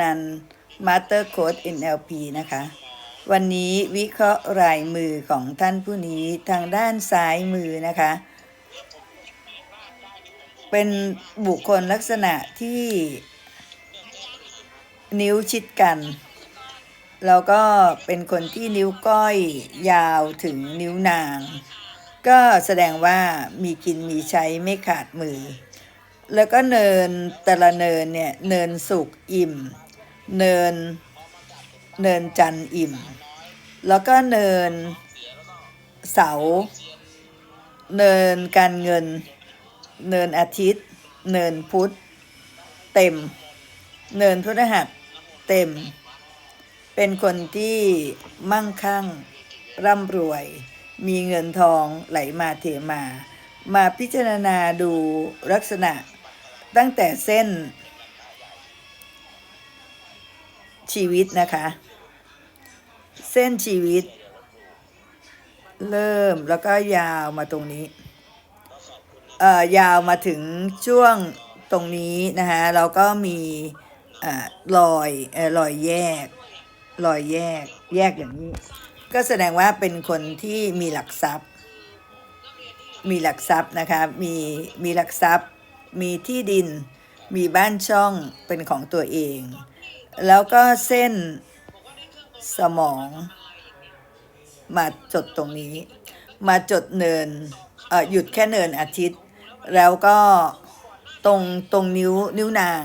นันมาสเตอร์โค้ด NLP นะคะ วันนี้วิเคราะห์รายมือของท่านผู้นี้ทางด้านซ้ายมือนะคะ เป็นบุคคลลักษณะที่นิ้วชิดกัน แล้วก็เป็นคนที่นิ้วก้อยยาวถึงนิ้วนาง ก็แสดงว่ามีกินมีใช้ไม่ขาดมือ แล้วก็เนินแต่ละเนินเนี่ย เนินสุกอิ่ม เนิน เนินจันอิ่ม แล้วก็เนินเสา เนินการเงิน เนินอาทิตย์ เนินพุธเต็ม เนินพฤหัสเต็ม เป็นคนที่มั่งคั่ง ร่ำรวย มีเงินทองไหลมาเทมา มาพิจารณาดูลักษณะตั้งแต่เส้น ชีวิตนะคะ เส้นชีวิต เริ่มแล้วก็ยาวมาตรงนี้ เอ่อยาวมาถึงช่วงตรงนี้นะคะแล้วก็มีเอ่อรอยเอ่อรอยแยกรอยแยกแยกอย่างนี้ ก็แสดงว่าเป็นคนที่มีหลักทรัพย์ มีหลักทรัพย์นะคะมีมีหลักทรัพย์ มีที่ดิน มีบ้านช่องเป็นของตัวเอง แล้วก็เส้นสมอง มาจดตรงนี้ มาจดเนินเออหยุดแค่เนินอาทิตย์ แล้วก็ตรงตรงนิ้วนิ้วนาง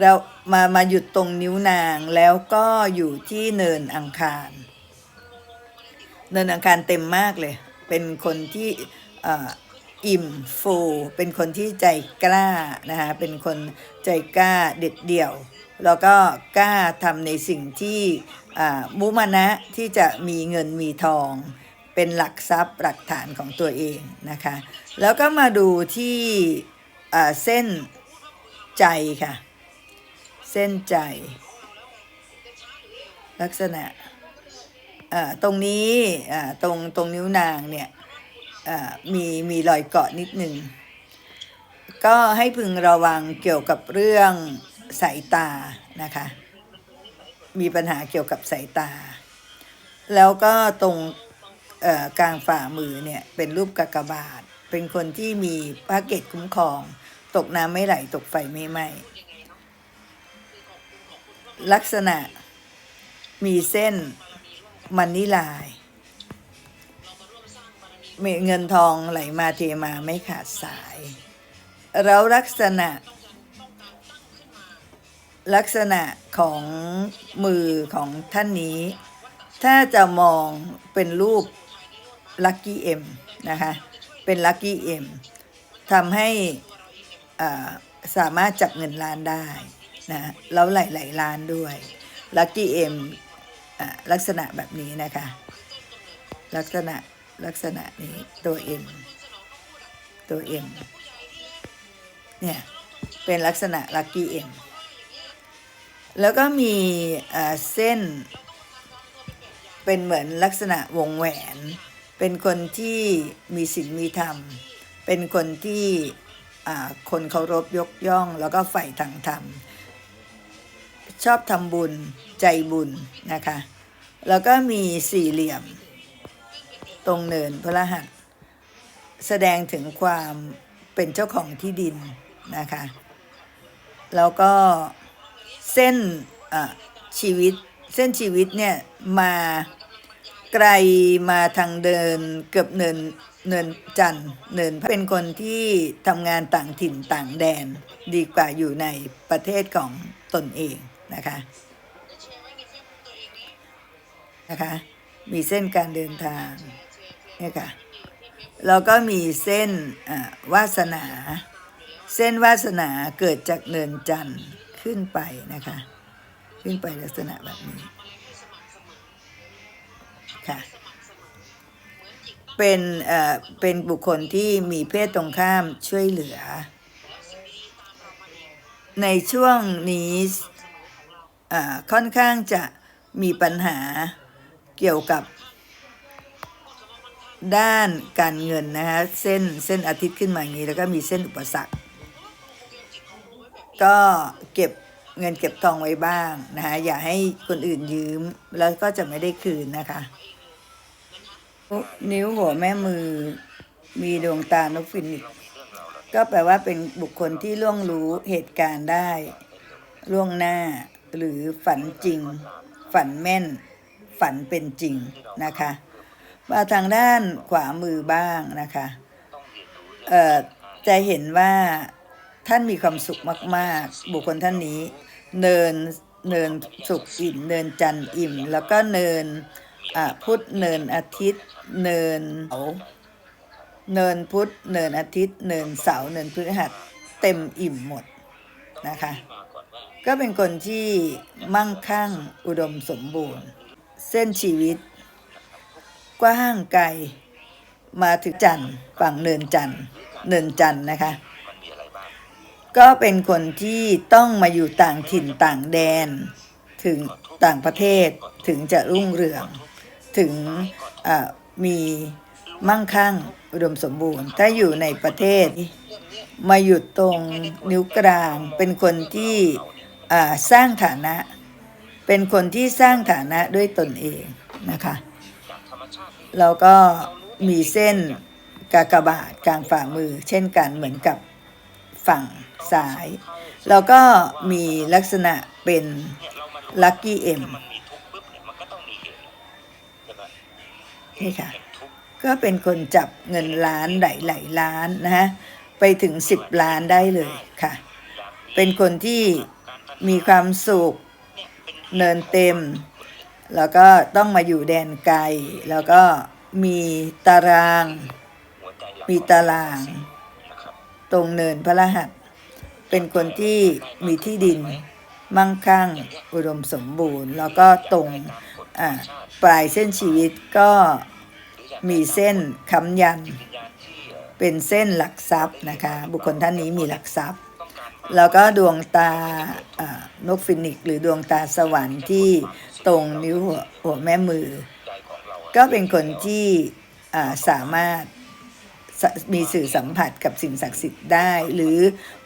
แล้วมามาหยุดตรงนิ้วนาง แล้วก็อยู่ที่เนินอังคาร เนินอังคารเต็มมากเลย เป็นคนที่เอิ่มฟูเป็นคนที่ใจกล้านะคะเป็นคนใจกล้าเด็ดเดี่ยว แล้วก็กล้าทำในสิ่งที่มุมานะที่จะมีเงินมีทองเป็นหลักทรัพย์หลักฐานของตัวเองนะคะ แล้วก็มาดูที่เส้นใจค่ะ เส้นใจ ลักษณะตรงนี้ตรงตรงนิ้วนางเนี่ย มีมีรอยเกาะนิดหนึ่ง ก็ให้พึงระวังเกี่ยวกับเรื่องสายตานะคะ มีปัญหาเกี่ยวกับสายตา แล้วก็ตรงกลางฝ่ามือเนี่ยเป็นรูปกากบาท เป็นคนที่มีพระเกตคุ้มครอง ตกน้ำไม่ไหลตกไฟไม่ไหม้ลักษณะมีเส้นมันนี่ลาย มีเงินทองไหลมาเทมาไม่ขาดสาย แล้วลักษณะ ลักษณะของมือของท่านนี้ ถ้าจะมองเป็นรูปลั c กี้เอ็มนะคะ เป็นลั c กี้เอ็มทำให้สามารถจับเงินล้านได้นะแล้วหลายๆล้านด้วยลั c กี้เอ็มลักษณะแบบนี้นะคะ ลักษณะ ลักษณะนี้ตัว M ตัว M เนี่ยเป็นลักษณะ lucky M แล้วก็มีเส้น เป็นเหมือนลักษณะวงแหวน เป็นคนที่มีศีลมีธรรม เป็นคนที่คนเคารพยกย่อง แล้วก็ใฝ่ทางธรรม ชอบทำบุญใจบุญนะคะ แล้วก็มีสี่เหลี่ยม ตรงเนินพระรหัส แสดงถึงความเป็นเจ้าของที่ดินนะคะ แล้วก็เส้นชีวิตเส้นชีวิตเนี่ยมาไกลมาทางเดินเกือบเนินเนินจันเนินพระเป็นคนที่ทำงานต่างถิ่นต่างแดนดีกว่าอยู่ในประเทศของตนเองนะคะนะคะ มีเส้นการเดินทาง เนี่ยค่ะแล้วก็มีเส้นวาสนา เส้นวาสนาเกิดจากเนินจันทร์ขึ้นไปนะคะ ขึ้นไปลักษณะแบบนี้ค่ะเป็นเอ่อเป็นบุคคลที่มีเพศตรงข้ามช่วยเหลือ ในช่วงนี้อ่าค่อนข้างจะมีปัญหาเกี่ยวกับ ด้านการเงินนะคะเส้นเส้นอาทิตย์ขึ้นมาอย่างนี้ แล้วก็มีเส้นอุปสรรค ก็เก็บเงินเก็บทองไว้บ้างนะคะอย่าให้คนอื่นยืมแล้วก็จะไม่ได้คืนนะคะนิ้วหัวแม่มือมีดวงตานกฟินิกก็แปลว่าเป็นบุคคลที่ล่วงรู้เหตุการณ์ได้ ล่วงหน้าหรือฝันจริง ฝันแม่น ฝันเป็นจริงนะคะ มาทางด้านขวามือบ้างนะคะเอ่อจะเห็นว่าท่านมีความสุขมาก ๆ บุคคลท่านนี้ เนินเนินสุขอิ่มเนินจันทร์อิ่ม แล้วก็เนินอะพุธเนินอาทิตย์ เนินเสาร์เนินพุธเนินอาทิตย์ เนินเสาร์เนินพฤหัสเต็มอิ่มหมดนะคะ ก็เป็นคนที่มั่งคั่งอุดมสมบูรณ์ เส้นชีวิต กว้างไกลมาถึงจันทร์ฝั่งเนินจันทร์เนินจันทร์นะคะ ก็เป็นคนที่ต้องมาอยู่ต่างถิ่นต่างแดน ถึงต่างประเทศถึงจะรุ่งเรือง ถึงมีมั่งคั่งอุดมสมบูรณ์ ถ้าอยู่ในประเทศ มาหยุดตรงนิ้วกลาง เป็นคนที่สร้างฐานะ เป็นคนที่สร้างฐานะด้วยตนเองนะคะ แล้วก็มีเส้นกากบาทกลางฝ่ามือ เช่นกันเหมือนกับฝั่งซ้าย แล้วก็มีลักษณะเป็นลัคกี้เอ็มนี่ค่ะ ก็เป็นคนจับเงินล้านหลายๆล้านนะฮะ ไปถึง10ล้านได้เลยค่ะ เป็นคนที่มีความสุขเนินเต็ม แล้วก็ต้องมาอยู่แดนไกล แล้วก็มีตาราง มีตาราง ตรงเนินพระรหัส เป็นคนที่มีที่ดิน มั่งคั่ง อุดมสมบูรณ์ แล้วก็ตรงปลายเส้นชีวิตก็มีเส้นค้ำยัน เป็นเส้นหลักทรัพย์นะคะ บุคคลท่านนี้มีหลักทรัพย์ แล้วก็ดวงตานกฟินิกซ์หรือดวงตาสวรรค์ที่ตรงนิ้วหัวหัวแม่มือ ก็เป็นคนที่สามารถมีสื่อสัมผัสกับสิ่งศักดิ์สิทธิ์ได้ หรือ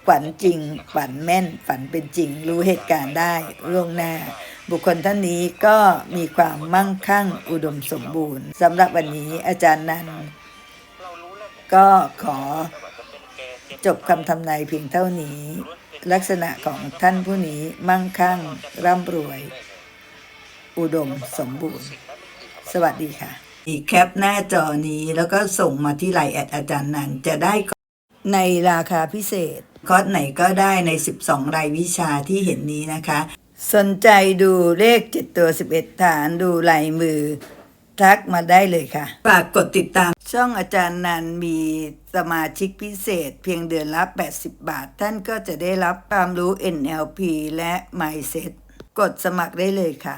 ฝันจริงฝันแม่นฝันเป็นจริง รู้เหตุการณ์ได้ล่วงหน้า บุคคลท่านนี้ก็มีความมั่งคั่งอุดมสมบูรณ์สำหรับวันนี้อาจารย์นันก็ขอ จบคำทำนายเพียงเท่านี้ ลักษณะของท่านผู้นี้มั่งคั่ง ร่ำรวย อุดมสมบูรณ์ สวัสดีค่ะ อีกแคปหน้าจอนี้แล้วก็ส่งมาที่ไลน์แอดอาจารย์นันจะได้ในราคาพิเศษ คอร์สไหนก็ได้ใน 12 รายวิชาที่เห็นนี้นะคะ สนใจดูเลข 7 ตัว 11 ฐานดูลายมือ ทักมาได้เลยค่ะ ฝากกดติดตาม ช่องอาจารย์นันมีสมาชิกพิเศษ เพียงเดือนละ 80 บาท ท่านก็จะได้รับความรู้ NLP และ Mindset กดสมัครได้เลยค่ะ